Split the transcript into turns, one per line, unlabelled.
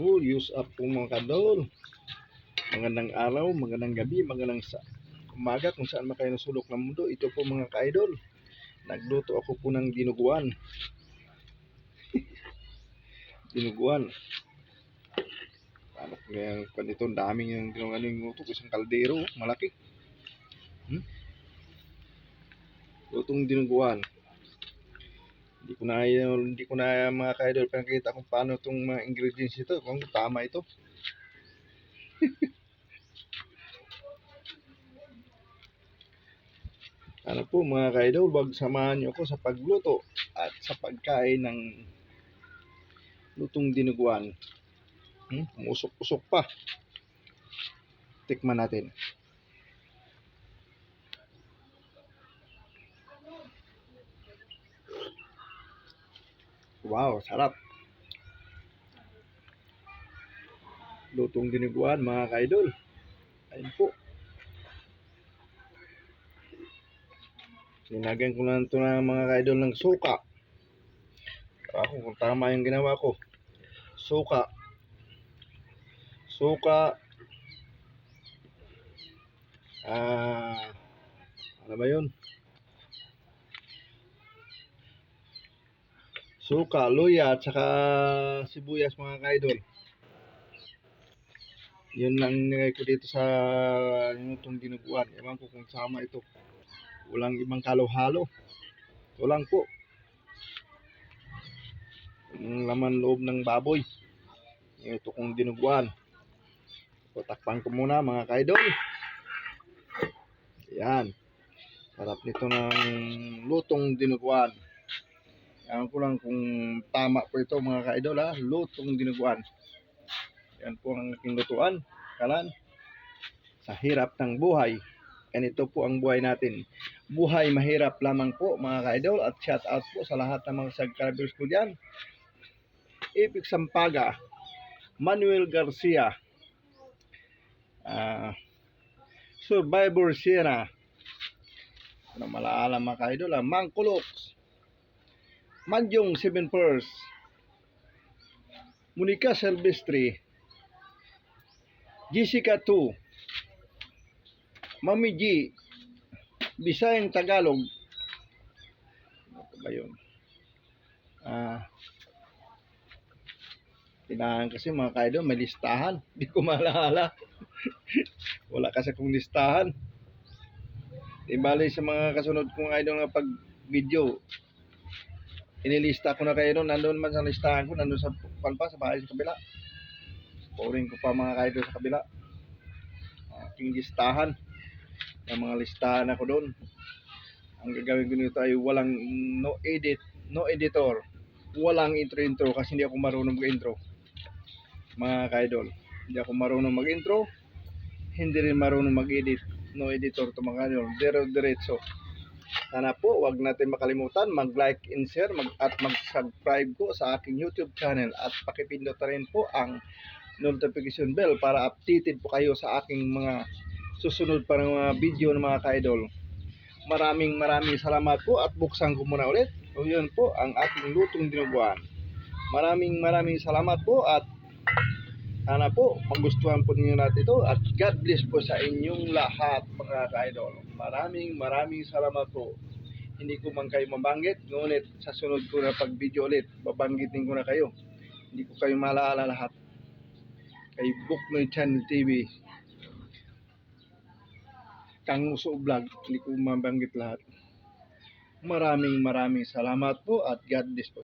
Full use up po mga kadol. Magandang araw, magandang gabi, magandang sa umaga kung saan man kayo nasulok ng mundo. Ito po mga ka-idol. Nagluto ako po ng dinuguan. dinuguan. Paano ko yung ganito, ang daming yung dinuguan yung luto. Isang kaldero, malaki. Hmm? Lutong dinuguan. Hindi ko na hindi ko na mga ka-idol pinakita kung paano itong mga ingredients ito, kung tama ito. ano po mga ka-idol, wag samahan niyo ako sa pagluto at sa pagkain ng lutong dinuguan. Hmm? Umusok-usok pa. Tikman natin. Wow, sarap. Lutong dinuguan mga ka-idol. Ayun po. Linagyan ko lang ito ng mga ka-idol ng suka. Ako kung tama yung ginawa ko. Suka. Suka. Ah, ano ba yun? Suka, luya, at saka sibuyas mga kaidol. Yun lang nilagay ko dito sa yung itong dinuguan. Ewan ko kung sama ito. Walang ibang kalo-halo. Ito lang po. Yung laman loob ng baboy. Ito kong dinuguan. Patakpan ko muna mga kaidol. Yan. Sarap nito ng lutong dinuguan. Ewan ko lang kung tama po ito mga ka-idol ha. Lutong dinuguan. Yan po ang aking lutuan. Kalan. Sa hirap ng buhay. Ganito po ang buhay natin. Buhay mahirap lamang po mga ka-idol. At shout out po sa lahat ng mga subscribers ko dyan. Ipik Sampaga. Manuel Garcia. ah Survivor Sierra. Ano malaala mga ka-idol ha. Mangkuloks. Manjong Seven Pers, Monica Silvestre, Jessica 2, Mami G, Bisayang Tagalog, ano ba yun? Ah, kailangan kasi mga kaido, may listahan. Hindi ko maalala. Wala kasi akong listahan. Di bali sa mga kasunod kong idol na pag video, inilista ko na kayo nun, nandun man sa listahan ko, nandun sa pan pa, sa bahay sa kabila. Pouring ko pa mga kayo sa kabila. Aking listahan. Yung mga listahan ako doon. Ang gagawin ko nito ay walang no edit, no editor. Walang intro-intro kasi hindi ako marunong mag-intro. Mga kaidol. Hindi ako marunong mag-intro. Hindi rin marunong mag-edit. No editor to mga kaidol. Dero diretso. Sana po, wag natin makalimutan mag-like and share mag at mag-subscribe po sa aking YouTube channel at pakipindot rin po ang notification bell para updated po kayo sa aking mga susunod pa mga video ng mga ka-idol. Maraming maraming salamat po at buksan ko muna ulit. So yun po ang ating lutong dinuguan. Maraming maraming salamat po at sana po magustuhan po ninyo natin ito at God bless po sa inyong lahat mga ka-idol. Maraming maraming salamat po. Hindi ko man kayo mabanggit, ngunit sa sunod ko na pag-video ulit, babanggitin ko na kayo. Hindi ko kayo maalala lahat. Kay Booknoy Channel TV. Kang Uso Vlog, hindi ko mabanggit lahat. Maraming maraming salamat po at God bless po.